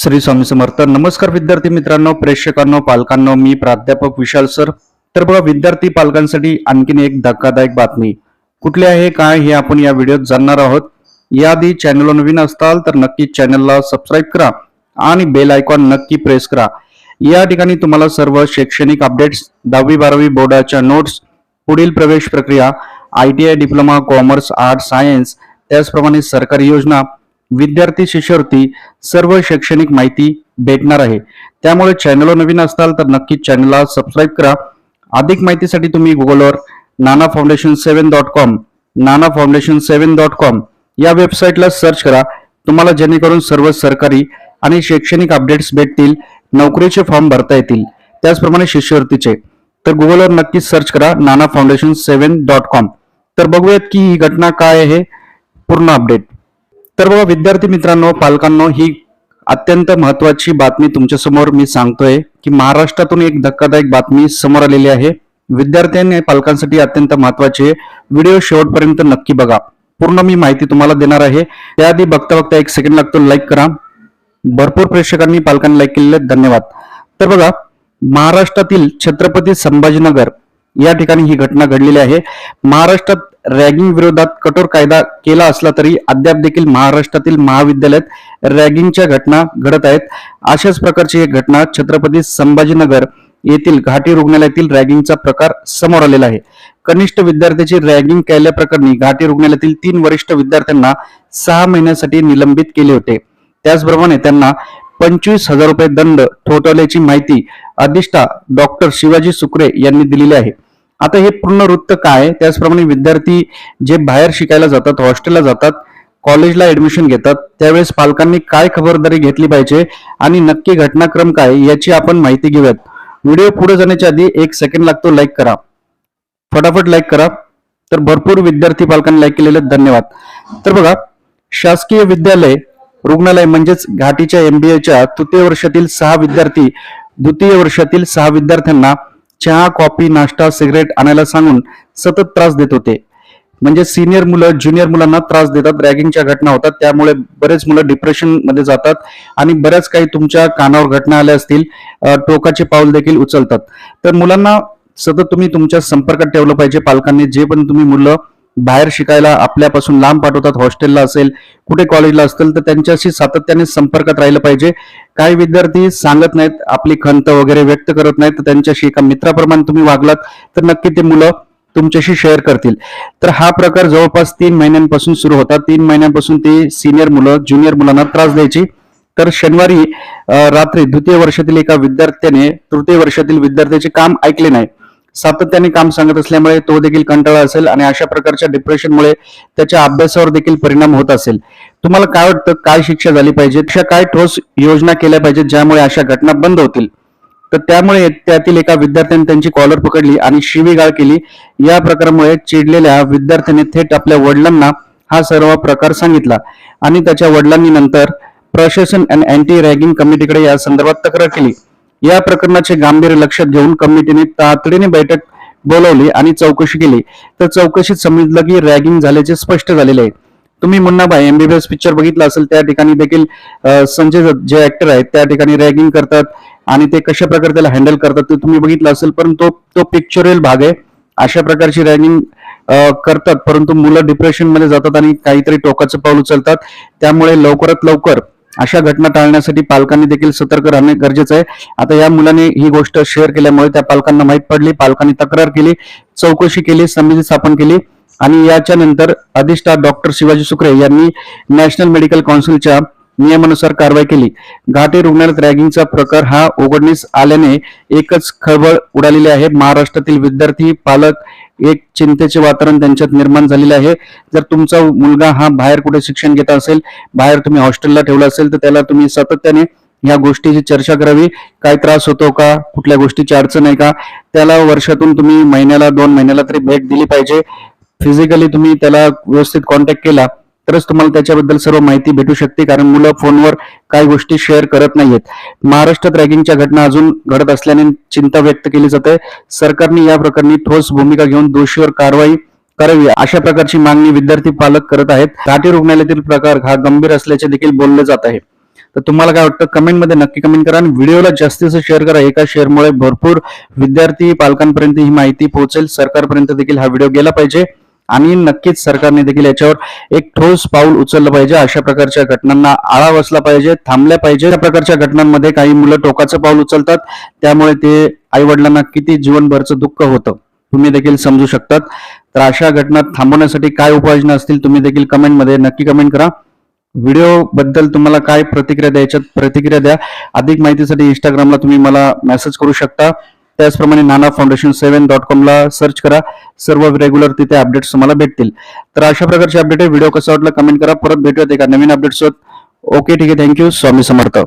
श्री स्वामी समर्थ. नमस्कार विद्यार्थी मित्रांनो प्रेक्षकांनो पालकांनो मी प्राध्यापक विशाल सर. तर बघा विद्यार्थी पालकांसाठी आणखीन एक धक्कादायक बातमी. कुठली आहे काय हे आपण या व्हिडिओत जाणणार आहोत. याआधी चॅनलवर नवीन असताल तर नक्की चॅनलला सबस्क्राईब करा आणि बेल आयकॉन नक्की प्रेस करा. या ठिकाणी तुम्हाला सर्व शैक्षणिक अपडेट्स दहावी बारावी बोर्डाच्या नोट्स पुढील प्रवेश प्रक्रिया I T I diploma commerce art science त्याचप्रमाणे सरकारी योजना विद्यार्थी शिष्यवृत्ती सर्व शैक्षणिक माहिती भेटणार आहे. त्यामुळे चॅनलवर नवीन असताल तर नक्कीच चॅनलला सबस्क्राईब करा. अधिक माहितीसाठी तुम्ही गुगलवर Nana foundation seven dot com Nana foundation seven dot com या वेबसाईटला सर्च करा. तुम्हाला जेणेकरून सर्व सरकारी आणि शैक्षणिक अपडेट्स भेटतील नोकरीचे फॉर्म भरता येतील. त्याचप्रमाणे शिष्यवृत्तीचे. तर गुगलवर नक्कीच सर्च करा Nana foundation seven dot com तर बघूयात की ही घटना काय आहे. पूर्ण अपडेट तर बघा विद्यार्थी मित्रांनो पालकांनो ही अत्यंत महत्वाची बातमी तुमच्यासमोर मी सांगतोय की महाराष्ट्रातून एक धक्कादायक बातमी समोर आलेली आहे. विद्यार्थ्यांनी पालकांसाठी अत्यंत महत्वाची आहे व्हिडिओ शेवटपर्यंत नक्की बघा. पूर्ण मी माहिती तुम्हाला देणार आहे. त्याआधी बघता बघता एक सेकंड लागतो लाईक करा. भरपूर प्रेक्षकांनी पालकांनी लाईक केलेले धन्यवाद. तर बघा महाराष्ट्रातील छत्रपती संभाजीनगर या ठिकाणी ही घटना घडलेली आहे. महाराष्ट्रात रॅगिंग विरोधात कठोर कायदा केला असला तरी अद्याप देखील महाराष्ट्रातील महाविद्यालयात रॅगिंगच्या घटना घडत आहेत. अशाच प्रकारची एक घटना छत्रपती संभाजीनगर येथील घाटी रुग्णालयातील रॅगिंगचा प्रकार समोर आलेला आहे. कनिष्ठ विद्यार्थ्याची रॅगिंग केल्याप्रकरणी घाटी रुग्णालयातील तीन वरिष्ठ विद्यार्थ्यांना सहा महिन्यासाठी निलंबित केले होते. त्याचप्रमाणे त्यांना पंचवीस हजार रुपये दंड ठोठावल्याची माहिती अधिष्ठा डॉक्टर शिवाजी सुकरे यांनी दिलेली आहे. आता हे पूर्ण वृत्त काय? आहे? त्याचप्रमाणे विद्यार्थी जे बाहेर शिकायला जातात हॉस्टेलला जातात कॉलेजला ऍडमिशन घेतात त्यावेळेस पालकांनी काय खबरदारी घेतली पाहिजे आणि नक्की घटनाक्रम काय याची आपण माहिती घेऊयात. व्हिडिओ पुढे जाण्याच्या आधी एक सेकंड लागतो लाईक करा. फटाफट लाईक करा. तर भरपूर विद्यार्थी पालकांनी लाईक केलेले धन्यवाद. तर बघा शासकीय विद्यालय रुग्णालय म्हणजेच घाटीच्या एमबीएच्या तृतीय वर्षातील सहा विद्यार्थी द्वितीय वर्षातील सहा विद्यार्थ्यांना चहा कॉफी नाश्ता सिगरेट आणायला सांगून सतत त्रास देत होते. म्हणजे सिनियर मुलं ज्युनियर मुलांना त्रास देतात रॅगिंगच्या घटना होतात त्यामुळे बरेच मुलं डिप्रेशनमध्ये जातात आणि बऱ्याच काही तुमच्या कानावर घटना आल्या असतील टोकाचे पाऊल देखील उचलतात. तर मुलांना सतत तुम्ही तुमच्या संपर्कात ठेवलं पाहिजे पालकांनी जे पण तुम्ही मुलं बाहेर शिकायला आपल्यापासून लांब पाठवतात हॉस्टेलला असेल कुठे कॉलेजला असतील तर त्यांच्याशी सातत्याने संपर्कात राहिलं पाहिजे. काही विद्यार्थी सांगत नाहीत आपली खंत वगैरे व्यक्त करत नाहीत तर त्यांच्याशी एका मित्राप्रमाणे तुम्ही वागलात तर नक्की ते मुलं तुमच्याशी शेअर करतील. तर हा प्रकार जवळपास तीन महिन्यांपासून सुरू होता. तीन महिन्यांपासून ते सिनियर मुलं ज्युनियर मुलांना त्रास द्यायची. तर शनिवारी रात्री द्वितीय वर्षातील एका विद्यार्थ्याने तृतीय वर्षातील विद्यार्थ्याचे काम ऐकले नाही. सातत्याने काम सांगत असल्यामुळे तो देखील कंटाळा असेल आणि अशा प्रकारच्या डिप्रेशनमुळे त्याच्या अभ्यासावर देखील परिणाम होत असेल. तुम्हाला काय वाटतं? काय शिक्षा झाली पाहिजे? अशा काय ठोस योजना केल्या पाहिजेत ज्यामुळे अशा घटना बंद होतील? तर त्यामुळे त्यातील एका विद्यार्थ्याने त्यांची कॉलर पकडली आणि शिवीगाळ केली. या प्रकारामुळे चिडलेल्या विद्यार्थ्याने थेट आपल्या वडिलांना हा सर्व प्रकार सांगितला. आणि त्याच्या वडिलांनी नंतर प्रशासन अँड अँटी रॅगिंग कमिटीकडे या संदर्भात तक्रार केली. या प्रकरणाचे गांभीर्य लक्षात घेऊन कमिटीने तातडीने बैठक बोलवली आणि चौकशी केली. तर चौकशीत समजलं की रॅगिंग झाल्याचे स्पष्ट झालेले आहे. तुम्ही मुन्नाबाई एमबीबीएस पिक्चर बघितला असेल त्या ठिकाणी देखील संजय दत्त जे ऍक्टर आहेत त्या ठिकाणी रॅगिंग करतात आणि ते कशा प्रकारे त्याला हँडल करतात ते तुम्ही बघितलं असेल पण तो तो पिक्चरल भाग आहे. अशा प्रकारची रॅगिंग करतात परंतु मुलं डिप्रेशनमध्ये जातात आणि काहीतरी टोकाचं पाऊल उचलतात. त्यामुळे लवकरात लवकर अशा घटना टाळण्यासाठी पालकांनी देखील सतर्क राहणे गरजेचं आहे. आता या मुलाने ही गोष्ट शेअर केल्यामुळे त्या पालकांना माहीत पडली पालकांनी तक्रार केली चौकशी केली समिती स्थापन केली आणि याच्या नंतर अधिष्ठा डॉक्टर शिवाजी सुक्रे यांनी नॅशनल मेडिकल काउन्सिलच्या नियमानुसार कारवाई केली. घाटी रुग्णालयात रॅगिंगचा प्रकार हा उघडणीस आल्याने एकच खळबळ उडालेली आहे. महाराष्ट्रातील विद्यार्थी पालक एक चिंतेचे वातावरण त्यांच्यात निर्माण झालेले आहे. जर तुमचा मुलगा हा बाहेर कुठे शिक्षण घेत असेल बाहेर तुम्ही हॉस्टेलला ठेवला असेल तर त्याला तुम्ही सातत्याने या गोष्टीची चर्चा करावी. काय त्रास होतो का? कुठल्या गोष्टीची अडचण आहे का? त्याला वर्षातून तुम्ही महिन्याला दोन महिन्याला तरी भेट दिली पाहिजे. फिजिकली तुम्ही त्याला व्यवस्थित कॉन्टॅक्ट केला. तरच तुम्हाला त्याच्याबद्दल सर्व माहिती भेटू शकते कारण मुलं फोनवर काही गोष्टी शेअर करत नाहीयेत. महाराष्ट्रात रॅगिंगच्या घटना अजून घडत असल्याने चिंता व्यक्त केली जाते. सरकारने या प्रकरणी ठोस भूमिका घेऊन दोषीवर कारवाई करावी अशा प्रकारची मागणी विद्यार्थी पालक करत आहेत. घाटी रुग्णालयातील प्रकार हा गंभीर असल्याचे देखील बोलले जात आहे. तर तुम्हाला काय वाटतं? कमेंटमध्ये नक्की कमेंट करा आणि व्हिडिओला जास्तीचं शेअर करा. एका शेअरमुळे भरपूर विद्यार्थी पालकांपर्यंत ही माहिती पोहोचेल. सरकारपर्यंत देखील हा व्हिडिओ गेला पाहिजे. आणि नक्कीच सरकारने देखील याच्यावर एक ठोस पाऊल उचललं पाहिजे. अशा प्रकारच्या घटनांना आळा बसला पाहिजे थांबल्या पाहिजे. या प्रकारच्या घटनांमध्ये काही मुलं टोकाचं पाऊल उचलतात. त्यामुळे ते आई वडिलांना किती जीवनभरचं दुःख होतं तुम्ही देखील समजू शकतात. तर अशा घटना थांबवण्यासाठी काय उपाययोजना असतील तुम्ही देखील कमेंटमध्ये नक्की कमेंट करा. व्हिडिओ बद्दल तुम्हाला काय प्रतिक्रिया द्यायच्यात प्रतिक्रिया द्या. अधिक माहितीसाठी इंस्टाग्रामला तुम्ही मला मेसेज करू शकता. त्याचप्रमाणे नाना फाउंडेशन सेव्हन डॉट कॉमला सर्च करा. सर्व रेग्युलर तिथे अपडेट्स तुम्हाला भेटतील. तर अशा प्रकारचे अपडेट आहे. व्हिडिओ कसा वाटला कमेंट करा. परत भेटूयात एका नवीन अपडेट्स ओके ठीक आहे. Thank you Swami Samarth.